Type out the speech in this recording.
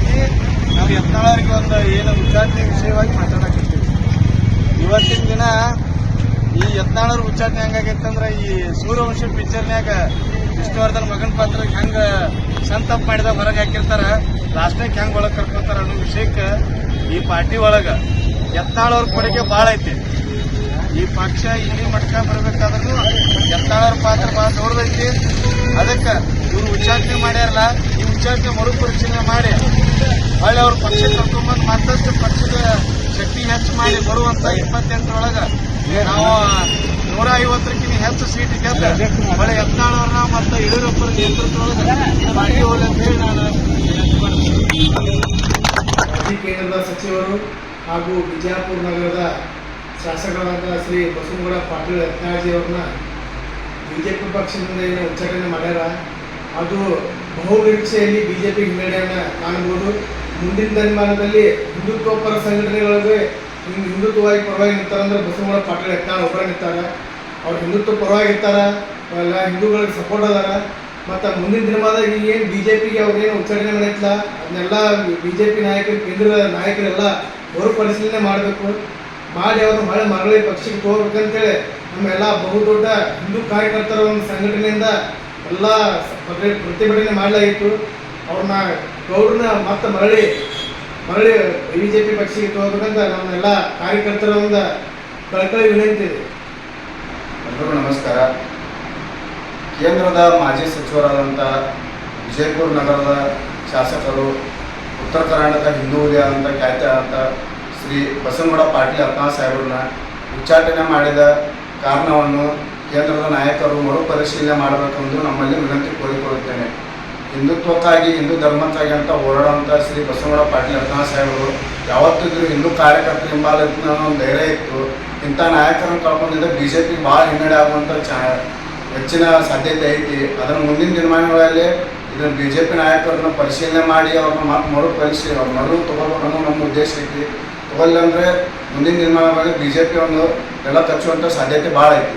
ವಿಷಯವಾಗಿ ನಾವು ಯತ್ನಾಳವರಿಗೆ ಒಂದು ಏನು ಉಚ್ಚಾಟನೆ ವಿಷಯವಾಗಿ ಮಾತಾಡಕತ್ತೀವಿ. ಇವತ್ತಿನ ದಿನ ಈ ಯತ್ನಾಳವ್ರ ಉಚ್ಚಾಟನೆ ಹೆಂಗಾಗೈತೆ ಅಂದ್ರೆ ಈ ಸೂರ್ಯವಂಶ ಪಿಕ್ಚರ್ನ್ಯಾಗ ವಿಷ್ಣುವರ್ಧನ್ ಮಗನ ಪಾತ್ರ ಹೆಂಗೆ ಸಂತಪ್ ಮಾಡಿದ ಹೊರಗೆ ಹಾಕಿರ್ತಾರ ಲಾಸ್ಟ್ನಾಗ ಹೆಂಗ್ ಒಳಗೆ ಕರ್ಕೊತಾರೆ ಅನ್ನೋ ವಿಷಯಕ್ಕೆ ಈ ಪಾರ್ಟಿ ಒಳಗ ಯತ್ನಾಳವ್ರ ಕೊಡುಗೆ ಭಾಳ ಐತಿ. ಈ ಪಕ್ಷ ಇಲ್ಲಿ ಮಟ್ಕ ಬರ್ಬೇಕಾದ್ರೂ ಯತ್ನಾಳವ್ರ ಪಾತ್ರ ಭಾಳ ದೊಡ್ಡದೈತಿ. ಅದಕ್ಕೆ ಇವ್ರು ಉಚ್ಚಾಟನೆ ಮಾಡ್ಯಾರಲ್ಲ, ಈ ಉಚ್ಚಾಟನೆ ಮರುಪರಿಶೀಲನೆ ಮಾಡಿ ಹೊಳ್ಳಿ ಅವ್ರ ಪಕ್ಷ ಕರ್ಕೊಂಡ್ಬಂದು ಮತ್ತಷ್ಟು ಪಕ್ಷದ ಶಕ್ತಿ ಹೆಚ್ಚು ಮಾಡಿ ಬರುವಂತ ಇಪ್ಪತ್ತೆಂಟರೊಳಗ ನಾವು ನೂರ ಐವತ್ತರಕ್ಕಿಂತ ಹೆಚ್ಚು ಸೀಟ್ ಗೆದ್ದ ಹೊಳೆ ಯತ್ನಾಳವ್ರನ್ನ ಮತ್ತು ಯಡಿಯೂರಪ್ಪರ ನೇತೃತ್ವದೊಳಗ ಬಾಗಿ ಹೋಗ್ಲಿ ಅಂತ ಹೇಳಿ ನಾನು ಕೇಂದ್ರದ ಸಚಿವರು ಹಾಗೂ ಬಿಜಾಪುರ ನಗರದ ಶಾಸಕರಾದ ಶ್ರೀ ಬಸವಗೌಡ ಪಾಟೀಲ್ ಯತ್ನಾಳಜಿ ಅವ್ರನ್ನ ಬಿಜೆಪಿ ಪಕ್ಷದಿಂದ ಏನು ಉಚ್ಚಾಟನೆ ಮಾಡ್ಯಾರ. ಅದು ಬಹು ನಿರೀಕ್ಷೆಯಲ್ಲಿ ಬಿಜೆಪಿ ಹಿನ್ನಡೆಯನ್ನು ಕಾಣಬಹುದು. ಮುಂದಿನ ದಿನಮಾನದಲ್ಲಿ ಹಿಂದುತ್ವಪರ ಸಂಘಟನೆಗಳಿಗೆ ಹಿಂಗೆ ಹಿಂದುತ್ವವಾಗಿ ಪರವಾಗಿ ನಿಂತಾರಂದ್ರೆ ಬಸವಣ್ಣ ಪಾಟೀಲ್ ಯತ್ನಾಳ್ ಒಬ್ಬರ ನಿಂತಾರ. ಅವ್ರು ಹಿಂದುತ್ವ ಪರವಾಗಿ ಇರ್ತಾರ ಎಲ್ಲ ಹಿಂದೂಗಳಿಗೆ ಸಪೋರ್ಟ್ ಅದಾರ. ಮತ್ತು ಮುಂದಿನ ದಿನಮಾನದಾಗ ಏನು ಬಿ ಜೆ ಪಿಗೆ ಅವ್ರೇನು ಉಚ್ಚಾರಣೆ ಮಾಡೈತಿಲ್ಲ ಅದನ್ನೆಲ್ಲ ಬಿ ಜೆ ಪಿ ನಾಯಕರು ಕೇಂದ್ರ ನಾಯಕರೆಲ್ಲ ಮರುಪರಿಶೀಲನೆ ಮಾಡಬೇಕು. ಮಾಡಿ ಅವರು ಮಳೆ ಮರಳಿ ಪಕ್ಷಕ್ಕೆ ಹೋಗ್ಬೇಕಂತೇಳಿ ನಮ್ಮೆಲ್ಲ ಬಹುದೊಡ್ಡ ಹಿಂದೂ ಕಾರ್ಯಕರ್ತರ ಒಂದು ಸಂಘಟನೆಯಿಂದ ಎಲ್ಲ ಪ್ರತಿ- ಪ್ರತಿಭಟನೆ ಮಾಡಲಾಗಿತ್ತು. ಅವ್ರನ್ನ ಗೌಡ್ರನ್ನ ಮತ್ತೆ ಮರಳಿ ಮರಳಿ ಬಿ ಜೆ ಪಿ ಪಕ್ಷಕ್ಕೆ ತಗೋಬೇಕಂತ ನಮ್ಮೆಲ್ಲ ಕಾರ್ಯಕರ್ತರ ಒಂದು ಕಳಕಳಿ ವಿನಂತಿ ಇದೆ. ನಮಸ್ಕಾರ. ಕೇಂದ್ರದ ಮಾಜಿ ಸಚಿವರಾದಂಥ ವಿಜಯಪುರ ನಗರದ ಶಾಸಕರು, ಉತ್ತರ ಕರ್ನಾಟಕ ಹಿಂದೂ ಉದಯ ಅಂತ ಖ್ಯಾತಿಯಾದಂಥ ಶ್ರೀ ಬಸವನಗೌಡ ಪಾಟೀಲ್ ಅಪ್ಪ ಸಾಹೇಬ್ರನ್ನ ಉಚ್ಚಾಟನೆ ಮಾಡಿದ ಕಾರಣವನ್ನು ಕೇಂದ್ರದ ನಾಯಕರು ಮರುಪರಿಶೀಲನೆ ಮಾಡಬೇಕೆಂದು ನಮ್ಮಲ್ಲಿ ವಿನಂತಿ ಕೋರಿಕೊಳ್ಳುತ್ತೇನೆ. ಹಿಂದುತ್ವಕ್ಕಾಗಿ, ಹಿಂದೂ ಧರ್ಮಕ್ಕಾಗಿ ಅಂತ ಹೋರಾಡುವಂಥ ಶ್ರೀ ಬಸವಣ್ಣ ಪಾಟೀಲ್ ಅತ್ನಾ ಸಾಹೇಬರು ಯಾವತ್ತಿದ್ರು ಹಿಂದೂ ಕಾರ್ಯಕರ್ತರ ನಾನು ಒಂದು ಧೈರ್ಯ ಇತ್ತು. ಇಂಥ ನಾಯಕರನ್ನು ಕಳ್ಕೊಂಡಿದ್ದ ಬಿ ಜೆ ಪಿ ಭಾಳ ಹಿನ್ನಡೆ ಆಗುವಂಥ ಚಾ ಹೆಚ್ಚಿನ ಸಾಧ್ಯತೆ ಐತಿ. ಅದರ ಮುಂದಿನ ದಿನಮಾನಗಳಲ್ಲಿ ಇದನ್ನು ಬಿ ಜೆ ಪಿ ನಾಯಕರನ್ನ ಪರಿಶೀಲನೆ ಮಾಡಿ, ಅವ್ರನ್ನ ಮತ್ತೆ ಮರು ಪರಿಶೀಲ ಮರು ತಗೋಬೇಕು ಅನ್ನೋ ನಮ್ಮ ಉದ್ದೇಶ ಐತಿ. ತಗೊಳ್ಳಿ ಅಂದರೆ ಮುಂದಿನ ದಿನಮಾನಗಳಲ್ಲಿ ಬಿ ಜೆ ಪಿ ಒಂದು ಎಲ್ಲ ಕಚ್ಚುವಂಥ ಸಾಧ್ಯತೆ ಭಾಳ ಐತಿ.